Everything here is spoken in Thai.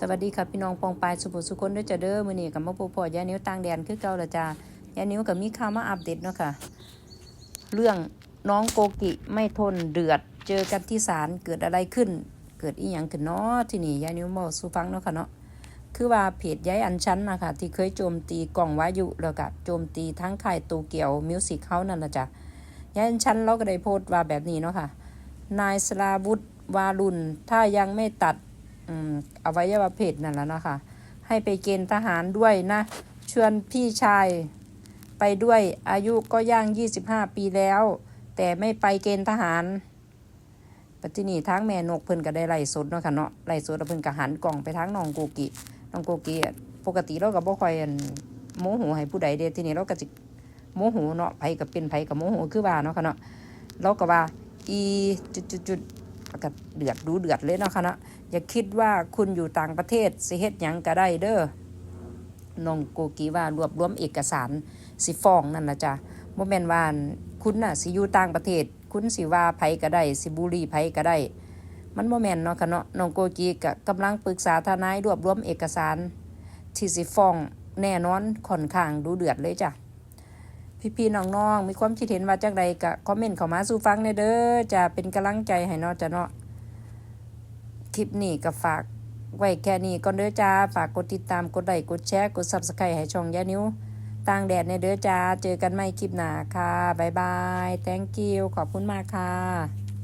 สวัสดีค่ะพี่น้องปองปายสุภสุคนด้วยจ้าเด้อมื้อนี้กับมาพบพ่อยานิ้วต่างแดนคือเก่าละจ้ายานิ้วกับมีข่าวมาอัปเดตเนาะค่ะ เรื่องน้องโกกิไม่ทนเดือด เจอกันที่ศาลเกิดอะไรขึ้น เกิดอีหยังขึ้นเนาะที่นี่ยานิ้วบอกสู่ฟังเนาะค่ะเนาะคือว่าเพจย้ายอันชั้นนะคะที่เคยโจมตีกล่องวายุแล้วก็โจมตีทั้งค่ายโตเกียวมิวสิกเฮานั่นละจ้ะย้ายอันชั้นเราก็ได้โพสต์ว่าแบบนี้เนาะค่ะ นายสลาวุธวารุณถ้ายังไม่ตัด อวัยวะเพศนั่นแหละเนาะคะ ให้ไปเกณฑ์ทหารด้วยนะ ชวนพี่ชายไปด้วยอายุก็ย่าง 25 ปีแล้ว แต่ไม่ไปเกณฑ์ทหารปัจจุบันทั้งแม่นกเพิ่นก็ได้ไล่สดเนาะค่ะเนาะไล่สดแล้วเพิ่นก็หันกล่องไปทางน้องโกกิน้องโกกิปกติเราก็บ่ค่อยโมโหให้ผู้ใดเด้ทีนี้เราก็สิโมโหเนาะไผก็เป็นไผก็โมโหคือว่าเนาะค่ะเนาะเราก็ว่าอีจุดๆๆ ก็เดือดดูเดือดเลยเนาะค่ะเนาะอย่าคิดว่าคุณอยู่ต่างประเทศสิเฮ็ดหยังก็ได้เด้อนองโกกีว่ารวบรวมเอกสารสิฟ้องนั่นนะจ๊ะบ่แม่นว่าคุณน่ะสิอยู่ต่างประเทศ คุณสิว่าไผก็ได้สิบุรีไผก็ได้ มันบ่แม่นเนาะค่ะเนาะนองโกกีก็กำลังปรึกษาทนายรวบรวมเอกสารที่สิฟ้องแน่นอนค่อนข้างดูเดือดเลยจ้ะ พี่ๆน้องๆมีความคิดเห็นว่าจากใดก็คอมเมนต์เข้ามาสู่ฟังได้เด้อจะเป็นกำลังใจให้เนาะจ้ะเนาะคลิปนี้ก็ฝากไว้แค่นี้ก่อนเด้อจ้าฝากกดติดตามกดไลค์กดแชร์กด Subscribe ให้ช่องยานิ้วต่างแดดในเด้อจ้าเจอกันใหม่คลิปหน้าค่ะบ๊ายบาย thank you ขอบคุณมากค่ะ